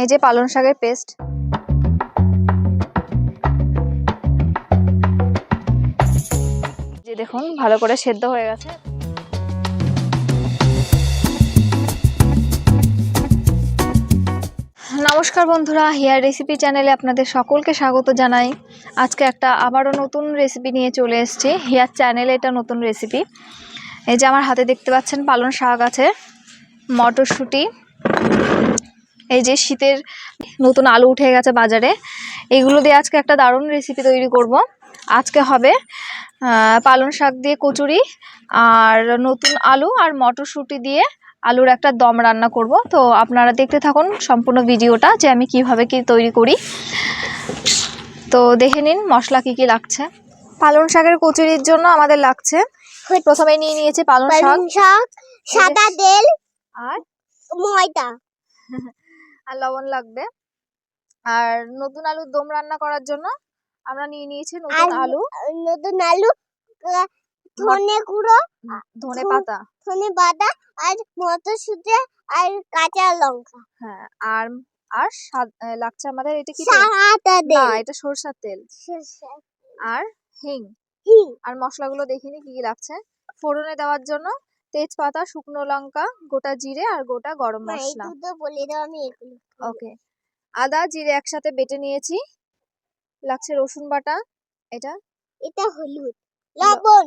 এই যে পালং শাকের পেস্ট। যে দেখুন, ভালো করে সেদ্ধ হয়ে গেছে। নমস্কার বন্ধুরা, হেয়ার রেসিপি চ্যানেলে আপনাদের সকলকে স্বাগত জানাই। আজকে একটা আবারও নতুন রেসিপি নিয়ে চলে এসেছি। হেয়ার চ্যানেলে এটা নতুন রেসিপি। এই যে আমার হাতে দেখতে পাচ্ছেন পালং শাক আছে, মটরশুঁটি। এই যে শীতের নতুন আলু উঠে গেছে বাজারে এগুলো দিয়ে আজকে একটা দারুণ রেসিপি তৈরি করব। আজকে হবে পালং শাক দিয়ে কচুরি আর নতুন আলু আর মটরশুঁটি দিয়ে আলুর একটা দম রান্না করব। তো আপনারা দেখতে থাকুন সম্পূর্ণ ভিডিওটা যে আমি কীভাবে কি তৈরি করি। তো দেখে নিন মশলা কি কি লাগছে। পালং শাকের কচুরির জন্য আমাদের লাগছে প্রথমে নিয়ে নিয়েছি পালং শাক। পালং শাক সাদা তেল আর ময়দা। আর লবণ লাগবে। আর নতুন আলুর দম রান্না করার জন্য আমরা নিয়ে নিয়েছি নতুন আলু, নতুন আলু ধনে গুঁড়ো ধনে পাতা। ধনে বাটা আর মটরশুঁটি আর কাঁচা লঙ্কা। হ্যাঁ আর আর লাগছে আমাদের এটা কি? না এটা সরষের তেল। আর হিং। হিং, আর মশলাগুলো দেখিনি কি কি লাগছে। ফোড়নে দেওয়ার জন্য তেজপাতা শুকনো লঙ্কা গোটা জিরে আর গোটা গরম মা, মশলা। বলে দাও আমি ওকে। আদা জিরে একসাথে বেটে নিয়েছি। লাগছে রসুন বাটা এটা। এটা হলুদ। লবণ।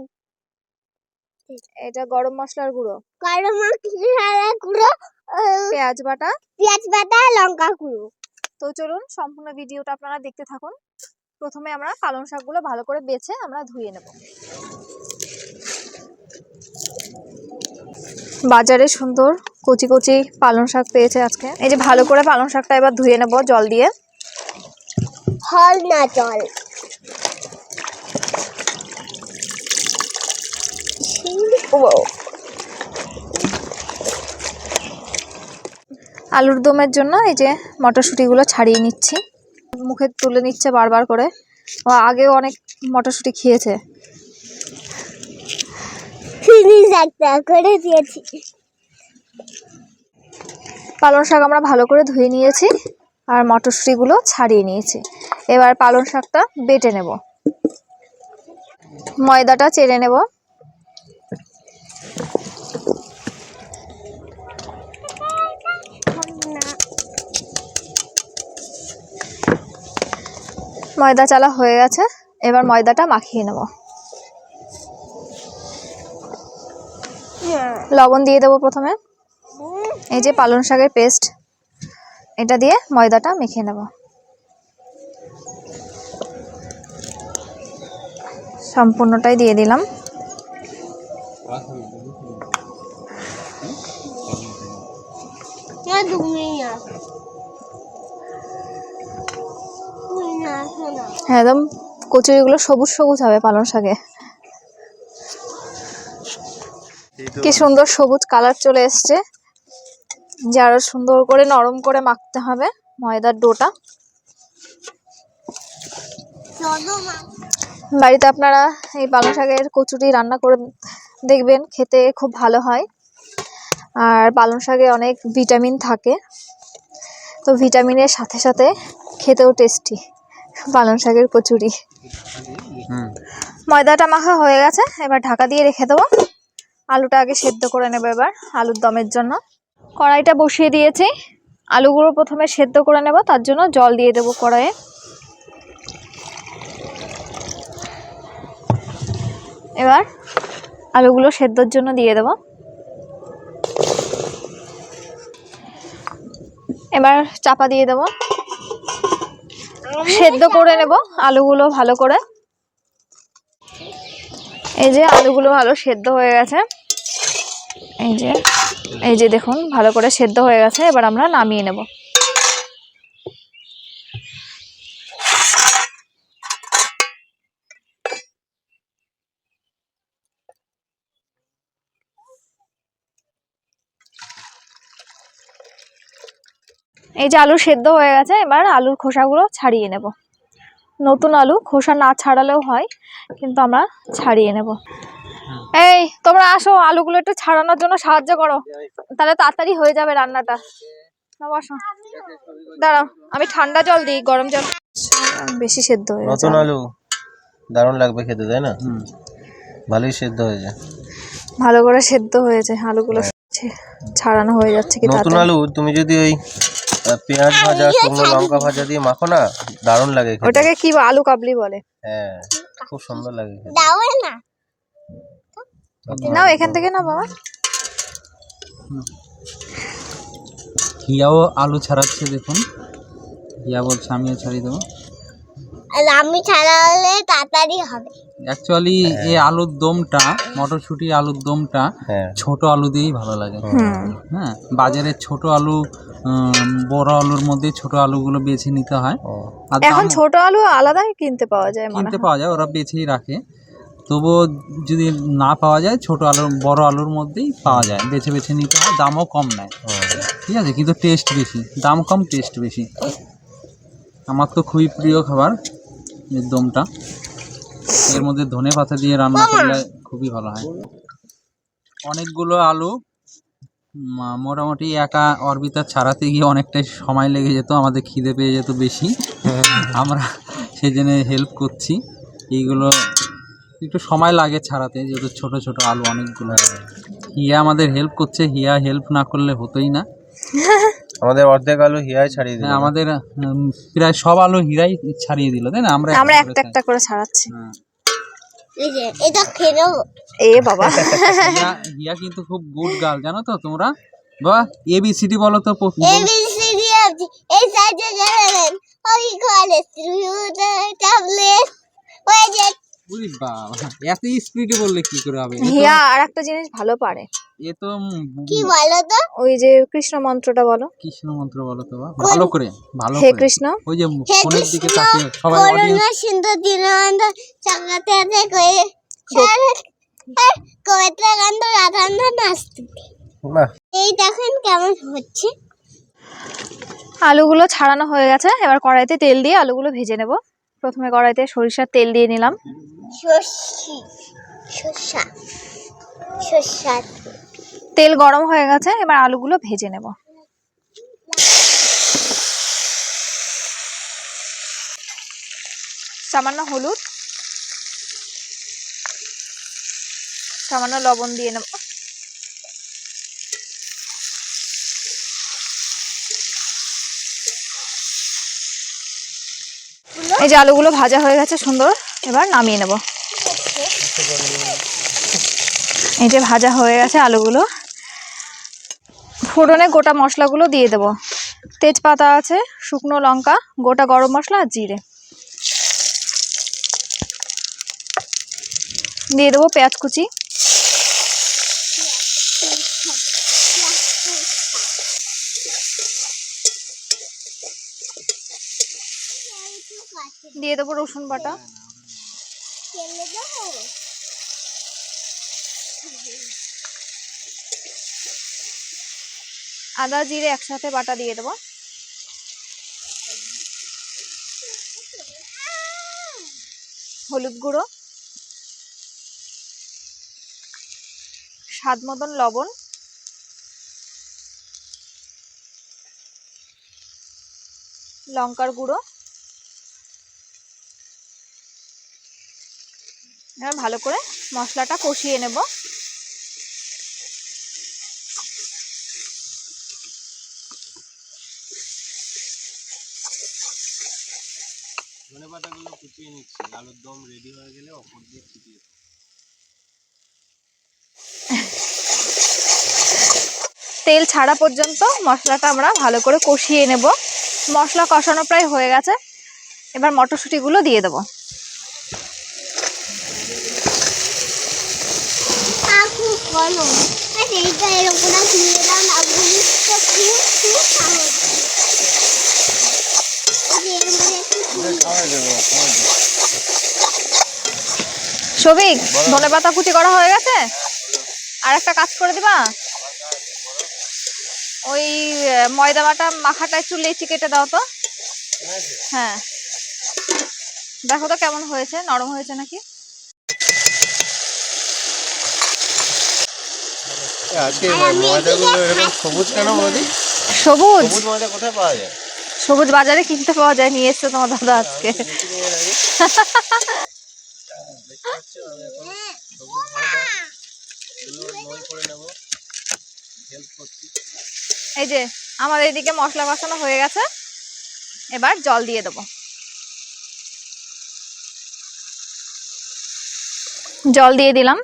এটা গরম মশলার গুঁড়ো। কালো মশলা গুঁড়ো পেঁয়াজ বাটা। পেঁয়াজ বাটা লঙ্কা গুঁড়ো। তো চলুন সম্পূর্ণ ভিডিওটা আপনারা দেখতে থাকুন। প্রথমে আমরা পালং শাকগুলো ভালো করে বেছে আমরা ধুয়ে নেব। বাজারে সুন্দর কচি কচি পালং শাক পেয়েছে আজকে। এই যে ভালো করে পালং শাকটা এবার ধুয়ে নেব জল দিয়ে। ফল না জল। আলুর দমের জন্য এই যে মটরশুঁটিগুলো ছাড়িয়ে নিচ্ছি। মুখে তুলে নিচ্ছে বারবার করে। ও আগেও অনেক মটরশুঁটি খেয়েছে। ফিনিশ একটা করে দিয়েছি। পালং শাক আমরা ভালো করে ধুয়ে নিয়েছি আর মটরশুঁটিগুলো ছাড়িয়ে নিয়েছি। এবার পালং শাকটা বেটে নেব। ময়দাটা চেড়ে নেব। ময়দা চালা হয়ে গেছে। এবার ময়দাটা মাখিয়ে নেব। লবণ দিয়ে দেবো প্রথমে। এই যে পালং শাকের পেস্ট এটা দিয়ে ময়দাটা মেখে নেব। সম্পূর্ণটাই দিয়ে দিলাম। হ্যাঁ একদম কচুরিগুলো সবুজ সবুজ হবে পালং শাকে। কি সুন্দর সবুজ কালার চলে এসছে। যে আরও সুন্দর করে নরম করে মাখতে হবে ময়দার ডোটা। বাড়িতে আপনারা এই পালং শাকের কচুরি রান্না করে দেখবেন খেতে খুব ভালো হয়। আর পালং শাকে অনেক ভিটামিন থাকে। তো ভিটামিনের সাথে সাথে খেতেও টেস্টি পালং শাকের কচুরি। ময়দাটা মাখা হয়ে গেছে এবার ঢাকা দিয়ে রেখে দেবো। আলুটা আগে সেদ্ধ করে নেব এবার, আলুর দমের জন্য। কড়াইটা বসিয়ে দিয়েছি। আলুগুলো প্রথমে সেদ্ধ করে নেব, তার জন্য জল দিয়ে দেবো কড়াইয়ে। এবার আলুগুলো সেদ্ধর জন্য দিয়ে দেব। এবার চাপা দিয়ে দেব। সেদ্ধ করে নেব আলুগুলো ভালো করে। এই যে আলুগুলো ভালো সেদ্ধ হয়ে গেছে। এই যে এই যে দেখুন, ভালো করে সেদ্ধ হয়ে গেছে, এবার আমরা নামিয়ে নেব। এই যে আলু সেদ্ধ হয়ে গেছে, এবার আলুর খোসাগুলো ছাড়িয়ে নেব। নতুন আলু, খোসা না ছাড়ালেও হয়, কিন্তু আমরা ছাড়িয়ে নেব। এই তোমরা আসো আলুগুলো একটু ছাড়ানোর জন্য সাহায্য করো। তাহলে তাড়াতাড়ি হয়ে যাবে রান্নাটা। না বসো। দাঁড়াও আমি ঠান্ডা জল দিই গরম জল। বেশি সেদ্ধ হয়ে নতুন আলু দারুণ লাগবে খেতে তাই না? ভালোই সেদ্ধ হয়েছে ভালো করে সেদ্ধ হয়েছে আলুগুলো ছাড়ানো হয়ে যাচ্ছে কি নতুন আলু তুমি যদি ওই পেঁয়াজ ভাজা শুকনো লঙ্কা ভাজা দিয়ে মাখো না দারুণ লাগে খেতে। ওটাকে কি আলু কাবলি বলে? হ্যাঁ খুব সুন্দর লাগে দাও না। নাও এখান থেকে না বাবা। হিয়াও আলু ছাড়াচ্ছে দেখুন। হিয়া বলছে আমিও ছাড়িয়ে দেবো। আর আমি ছাড়া হলে তাড়াতাড়ি হবে। অ্যাকচুয়ালি এই আলুর দমটা মটরশুঁটি আলুর দমটা হ্যাঁ। ছোট আলু দিয়েই ভালো লাগে। হ্যাঁ বাজারে ছোট আলু বড় আলুর মধ্যে ছোট আলুগুলো বেছে নিতে হয়। আর এখন ছোট আলু আলাদাই কিনতে পাওয়া যায় কিনতে পাওয়া যায় ওরা বেছেই রাখে। তবুও যদি না পাওয়া যায় ছোট আলুর বড় আলুর মধ্যেই পাওয়া যায়। বেছে বেছে নিতে হয় দামও কম নেয়। ঠিক আছে? কিন্তু টেস্ট বেশি। দাম কম টেস্ট বেশি। আমার তো খুবই প্রিয় খাবার এর দমটা। এর মধ্যে ধনে পাতা দিয়ে রান্না করলে খুবই ভালো হয়। অনেকগুলো আলু মোটামুটি একা অর্বিতা ছাড়াতে গিয়ে অনেকটাই সময় লেগে যেত আমাদের খিদে পেয়ে যেত বেশি। আমরা সেই জন্য হেল্প করছি। এইগুলো একটু সময় লাগে ছাড়াতে যেহেতু ছোট ছোট আলু অনেকগুলো হিয়া আমাদের হেল্প করছে হিয়া হেল্প না করলে হতোই না আমাদের অর্ধেক আলু হিয়াই ছাড়িয়ে দিল হ্যাঁ, আমাদের প্রায় সব আলু হীরাই ছাড়িয়ে দিল তাই না আমরা আমরা একটা একটা করে ছাড়াচ্ছি হ্যাঁ। এই যে এটা খেয়ে এ বাবা হিয়া হিয়া কিন্তু খুব গুড গার্ল জানো তো তোমরা বা এবিসিডি বলো তো প- A B C D F G এই সাইডে গেলেন ওই ঘরে ট্যাবলেট ওই যে উরি বাবা এত স্পিডে বললে কি করে হবে? হিয়া আর একটা জিনিস ভালো পারে। এ তো কি বলো তো ওই যে কৃষ্ণ মন্ত্রটা বলো। কৃষ্ণ মন্ত্র বলো তো ভালো করে ভালো হে কৃষ্ণ। ওই যে ফোনের দিকে তাকিয়ে সবাই অডিয়েন্স গান্ধ রাধান্ধ নাচতে। এই দেখেন কেমন হচ্ছে। আলুগুলো ছাড়ানো হয়ে গেছে এবার কড়াইতে তেল দিয়ে আলুগুলো ভেজে নেব। প্রথমে কড়াইতে সরিষার তেল দিয়ে নিলাম। তেল গরম হয়ে গেছে, এবার আলুগুলো ভেজে নেব। সামান্য হলুদ, সামান্য লবণ দিয়ে নেব। এই যে আলুগুলো ভাজা হয়ে গেছে সুন্দর। এবার নামিয়ে নেব। এই যে ভাজা হয়ে গেছে আলুগুলো। ফোড়নে গোটা মশলাগুলো দিয়ে দেব। তেজপাতা আছে, শুকনো লঙ্কা, গোটা গরম মশলা আর জিরে। দিয়ে দেবো পেঁয়াজ কুচি। দিয়ে দেবো রসুন বাটা। আদা জিরে একসাথে বাটা দিয়ে দেবো। হলুদ গুঁড়ো। স্বাদ মতন লবণ। লঙ্কার গুঁড়ো। এবার ভালো করে মশলাটা কষিয়ে নেব। ধনে পাতাগুলো কুচিয়ে নিচ্ছি। আলুর দম রেডি হয়ে গেলে অপর দিয়ে ছিটিয়ে তেল ছাড়া পর্যন্ত মশলাটা আমরা ভালো করে কষিয়ে নেব। মশলা কষানো প্রায় হয়ে গেছে। এবার মটরশুঁটিগুলো দিয়ে দেবো। কাকু এইটা এরকম সবিক ধনে পাতা কুচি করা হয়ে গেছে? আর একটা কাজ করে দিবা? ওই ময়দা বাটা মাখাটা একটু লেচি কেটে দাও তো। হ্যাঁ। দেখো তো কেমন হয়েছে, নরম হয়েছে নাকি? আজকে ময়দাগুলো এরকম সবুজ কেন সবুজ? সবুজ মালটা কোথায় পাওয়া যায়? সবুজ বাজারে কিনতে পাওয়া যায় নিয়ে এসছে তোমার দাদা আজকে। এই যে আমার এইদিকে মশলা কষানো হয়ে গেছে। এবার জল দিয়ে দেবো। জল দিয়ে দিলাম।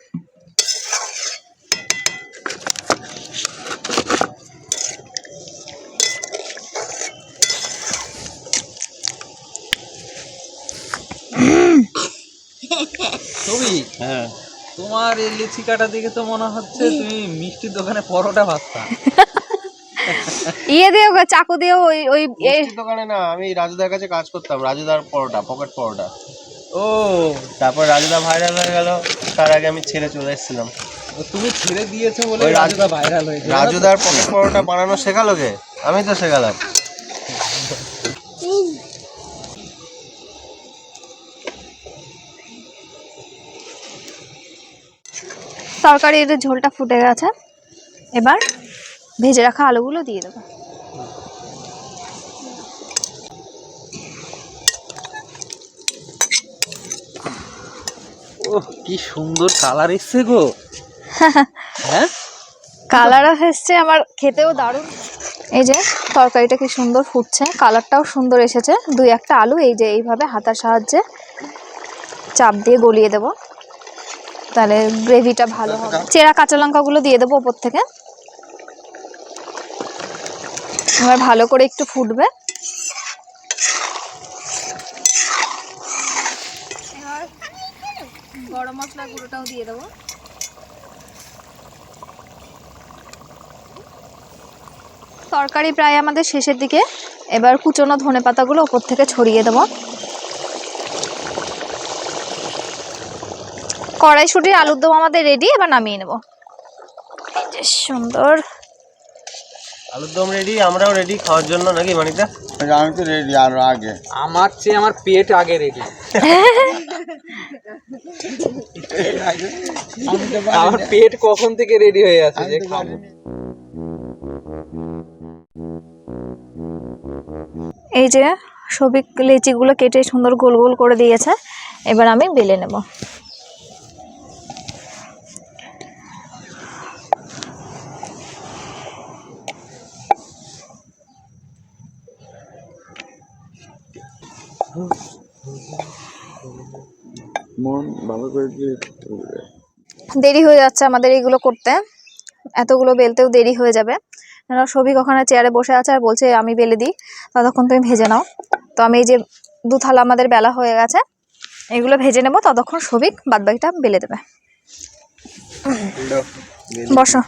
ছবি? হ্যাঁ। তোমার এই লিচি কাটা দেখে তো মনে হচ্ছে তুমি মিষ্টির দোকানে পরোটা ভাজতা। ইয়ে দিয়েও চাকু দিয়েও ওই ওই মিষ্টির দোকানে না আমি রাজুদার কাছে কাজ করতাম রাজুদার পরোটা পকেট পরোটা। ও। তারপর রাজুদা ভাইরাল হয়ে গেল তার আগে আমি ছেড়ে চলে এসেছিলাম। তুমি ছেড়ে দিয়েছ বলে রাজুদা ভাইরাল হয়েছে রাজুদার পকেট পরোটা বানানো শেখালো কে? আমি তো শেখালাম। তরকারির ঝোলটা ফুটে গেছে। এবার ভেজে রাখা আলুগুলো দিয়ে দেবো। কি সুন্দর কালার এসছে গো। হ্যাঁ? কালারও এসছে আমার খেতেও দারুণ। এই যে তরকারিটা কি সুন্দর ফুটছে কালারটাও সুন্দর এসেছে। দুই একটা আলু এই যে এইভাবে হাতার সাহায্যে চাপ দিয়ে গলিয়ে দেব। তাহলে গ্রেভিটা ভালো হবে। চেরা কাঁচা লঙ্কাগুলো দিয়ে দেবো ওপর থেকে। এবার ভালো করে একটু ফুটবে। গরম মশলা গুঁড়োটাও দিয়ে দেবো। তরকারি প্রায় আমাদের শেষের দিকে। এবার কুচনো ধনে পাতাগুলো ওপর থেকে ছড়িয়ে দেবো। কড়াইশুটির আলুর দম আমাদের রেডি এবার নামিয়ে নেব। এই যে সুন্দর। আলুর দম রেডি আমরাও রেডি খাওয়ার জন্য নাকি মানিকদা আমি তো রেডি আরও আগে। আমার চেয়ে আমার পেট আগে রেডি আমার পেট কখন থেকে রেডি হয়ে আছে যে খাব? এই যে সবিক লেচিগুলো কেটে সুন্দর গোল গোল করে দিয়েছে এবার আমি বেলে নেব। মন ভালো করে দিয়ে দেরি হয়ে যাচ্ছে আমাদের এইগুলো করতে। এতগুলো বেলতেও দেরি হয়ে যাবে। সবিক ওখানে চেয়ারে বসে আছে আর বলছে আমি বেলে দিই ততক্ষণ তুমি ভেজে নাও। তো আমি এই যে দু থালা আমাদের বেলা হয়ে গেছে এগুলো ভেজে নেব ততক্ষণ সবিক বাদবাকিটা বেলে দেবে। বসো।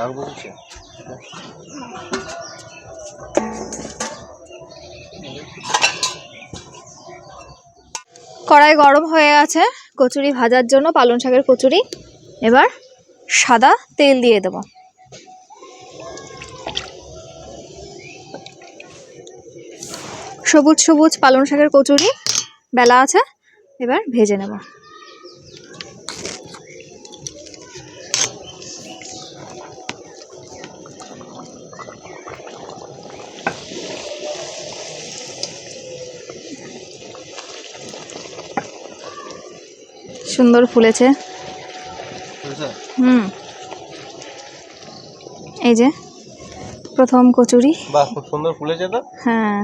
রাগ বলছে। কড়াই গরম হয়ে আছে, কচুরি ভাজার জন্য পালং শাকের কচুরি। এবার সাদা তেল দিয়ে দেব। সবুজ সবুজ পালং শাকের কচুরি বেলা আছে, এবার ভেজে নেব। সুন্দর ফুলেছে। হুম। এই যে প্রথম কচুরি। বাহ খুব সুন্দর ফুলেছে তো? হ্যাঁ।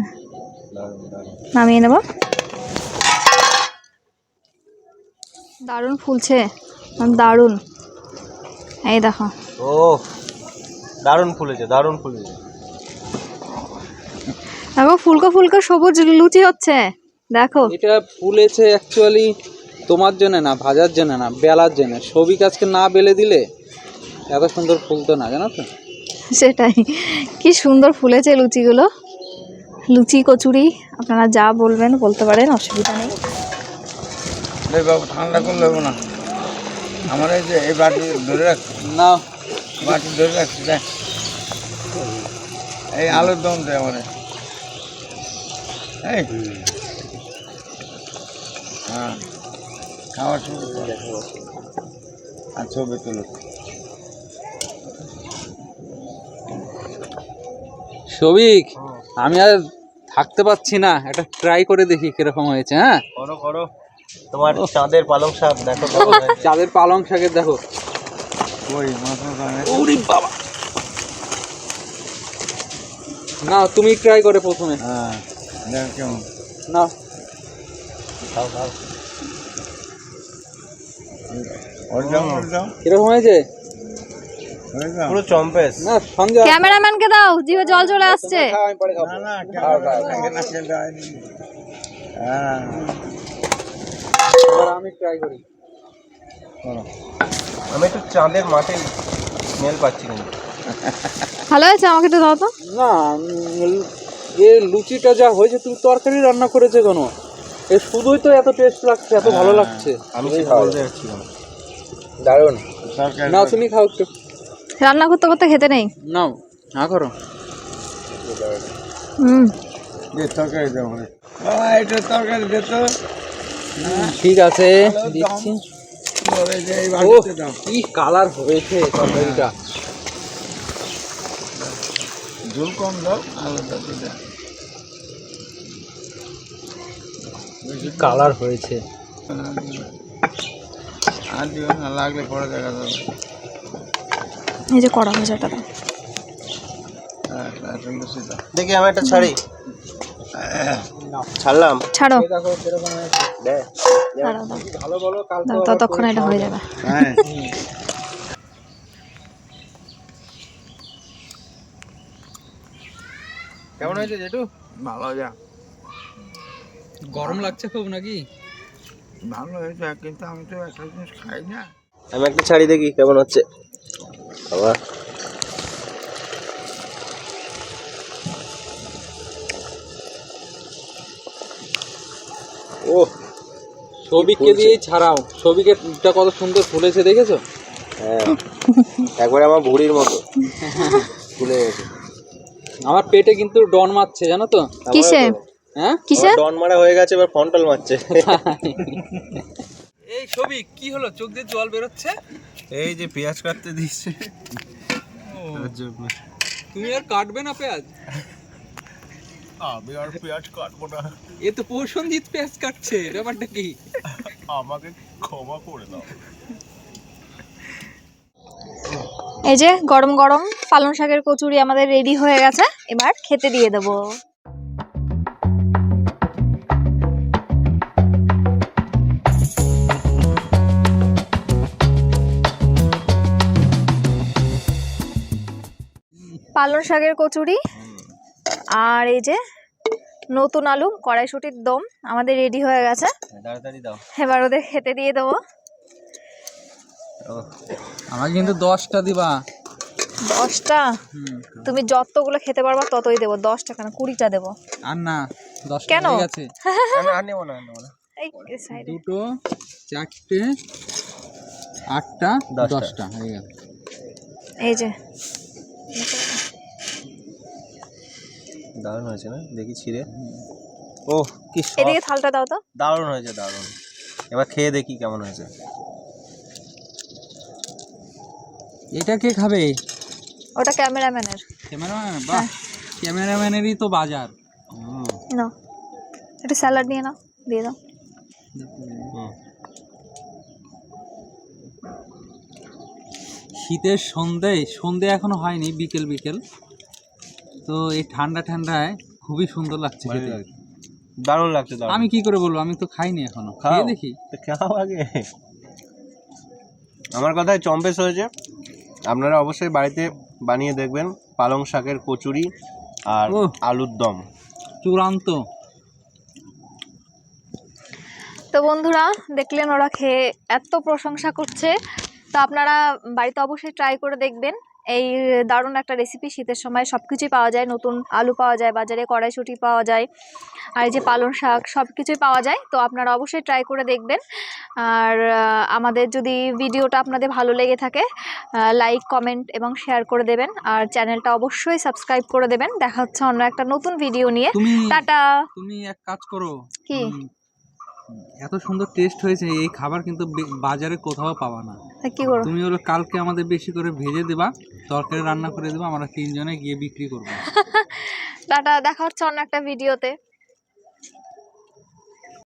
নামিয়ে নেব। দারুণ ফুলছে। একদম দারুণ। এই দেখো। ও দারুণ ফুলেছে দারুণ ফুলেছে। দেখো ফুলকো ফুলকো সবুজ লুচি হচ্ছে। দেখো। এটা ফুলেছে অ্যাকচুয়ালি তোমার জন্য না ভাজার জন্য না বেলার জন্য। সবিক আজকে না বেলে দিলে এত সুন্দর ফুলতো না জানো তো? সেটাই। কি সুন্দর ফুলেছে লুচিগুলো। লুচি কচুরি আপনারা যা বলবেন বলতে পারেন অসুবিধা নেই। বাবু ঠান্ডা করে নেব না। আমার এই যে এই বাটি ধরে রাখ। না। বাটি ধরে রাখছি দেখ এই আলুর দম দে আমার। এই। হ্যাঁ। খাওয়া শুরু কর আর ছবি তুলো। সবিক আমি আর থাকতে পারছি না। একটা ট্রাই করে দেখি কীরকম হয়েছে হ্যাঁ? করো করো। তোমার চাঁদের পালং শাক দেখো চাঁদের পালং শাকের দেখো। ওই ওরে বাবা! না তুমি ট্রাই করে প্রথমে। হ্যাঁ দেখ কেমন। না খাও খাও। কীরকম হয়েছে? পুরো চম্পেস না সঞ্জয়। ক্যামেরাম্যানকে দাও জিভে জল চলে আসছে। না না হ্যাঁ এবার আমি ট্রাই করি। আমি একটু চাঁদের মাঠে স্মেল পাচ্ছি কিন্তু। ভালো হয়েছে? আমাকে একটু দাও তো। না এ লুচিটা যা হয়েছে তুমি তরকারি রান্না করেছে কেন? এ শুধুই তো এত টেস্ট লাগছে এত ভালো লাগছে। আমি সেটা বলতে যাচ্ছিলাম। দারুণ। না তুমি খাও একটু। রান্না করতে করতে খেতে নেই। নাও না করো। হুম। তরকারি দাও বাবা এটা তরকারি দে তো। ঠিক আছে দিচ্ছি। কি কালার হয়েছে তরকারিটা। ঝোল কম দাও আলাদা কি কালার হয়েছে? আর দিও না লাগলে পরে দেখা যাবে। এই যে কড়া ভাজাটা দাও। হ্যাঁ হ্যাঁ, দেখি আমি একটা ছাড়ি। ছাড়লাম? ছাড়ো। ততক্ষণ এটা হয়ে যাবে। হ্যাঁ। কেমন হয়েছে জেঠু? ভালো যা। গরম লাগছে খুব নাকি? ভালো হয়েছে কিন্তু আমি তো একটা জিনিস খাই না। আমি একটা ছাড়ি দেখি কেমন হচ্ছে? বাবা। ও ছবিকে দিয়েই ছাড়াও। ছবিকে কত সুন্দর ফুলেছে দেখেছ? হ্যাঁ একবারে আমার ভুড়ির মতো। ফুলে গেছে আমার পেটে কিন্তু ডন মারছে জানো তো? কিসে? হ্যাঁ? কিসে ডন মারা হয়ে গেছে এবার ফন্টল মারছে। এই ছবি কি হলো? চোখ দিয়ে জল বেরোচ্ছে? এই যে পেঁয়াজ কাটতে দিচ্ছে। তুমি আর কাটবে না পেঁয়াজ? আমি আর পেঁয়াজ কাটবো না। এ তো প্রসঞ্জিৎ পেঁয়াজ কাটছে ব্যাপারটা কি? আমাকে ক্ষমা করে দাও। এই যে গরম গরম পালং শাকের কচুরি আমাদের রেডি হয়ে গেছে এবার খেতে দিয়ে দেবো। পালং শাকের কচুরি আর এই যে নতুন আলু কড়াইশুটির দম আমাদের রেডি হয়ে গেছে। এবার ওদের খেতে দিয়ে দেবো। আমাকে কিন্তু দশটা দিবা। দশটা? তুমি যতগুলো খেতে পারবা ততই দেবো। দশটা কেন? কুড়িটা দেবো। আর না কেন? হয়ে দুটো চারটে আটটা দশটা। দশটা হয়ে গেল। এই যে দারুণ হয়েছে না? দেখি ছিঁড়ে। ও কি এদিকে থালটা দাও তো। দারুণ হয়েছে দারুণ। এবার খেয়ে দেখি কেমন হয়েছে। এটা কে খাবে? ওটা ক্যামেরাম্যানের। ক্যামেরাম্যান? বাহ ক্যামেরাম্যানেরই তো বাজার। নাও এটা স্যালাড নিয়ে নাও দিয়ে দাও। শীতের সন্ধে সন্ধে এখনও হয়নি বিকেল বিকেল তো এই ঠান্ডা ঠান্ডায় খুবই সুন্দর লাগছে খেতে। দারুণ লাগছে আমি কি করে বলব? আমি তো খাইনি এখনও। খেয়ে দেখি। খাও আগে। আমার কথায় চম্পেস হয়েছে। আপনারা অবশ্যই বাড়িতে বানিয়ে দেখবেন পালং শাকের কচুরি আর আলুর দম। চূড়ান্ত। তো বন্ধুরা দেখলেন ওরা খেয়ে এত প্রশংসা করছে। তো আপনারা বাড়িতে অবশ্যই ট্রাই করে দেখবেন। এই দারুণ একটা রেসিপি শীতের সময় সব কিছুই পাওয়া যায়। নতুন আলু পাওয়া যায় বাজারে কড়াইশুঁটি পাওয়া যায় আর এই যে পালং শাক সব কিছুই পাওয়া যায়। তো আপনারা অবশ্যই ট্রাই করে দেখবেন। আর আমাদের যদি ভিডিওটা আপনাদের ভালো লেগে থাকে লাইক কমেন্ট এবং শেয়ার করে দেবেন। আর চ্যানেলটা অবশ্যই সাবস্ক্রাইব করে দেবেন। দেখা হচ্ছে অন্য একটা নতুন ভিডিও নিয়ে। টাটা! তুমি এক কাজ করো। কি? এত সুন্দর টেস্ট হয়েছে এই খাবার কিন্তু বাজারে কোথাও পাওয়া না। কি করব? তুমি হলো কালকে আমাদের বেশি করে ভেজে দেবা তরকারি রান্না করে দেবা আমরা তিনজনে গিয়ে বিক্রি করব। টাটা দেখা হচ্ছে অন্য একটা ভিডিওতে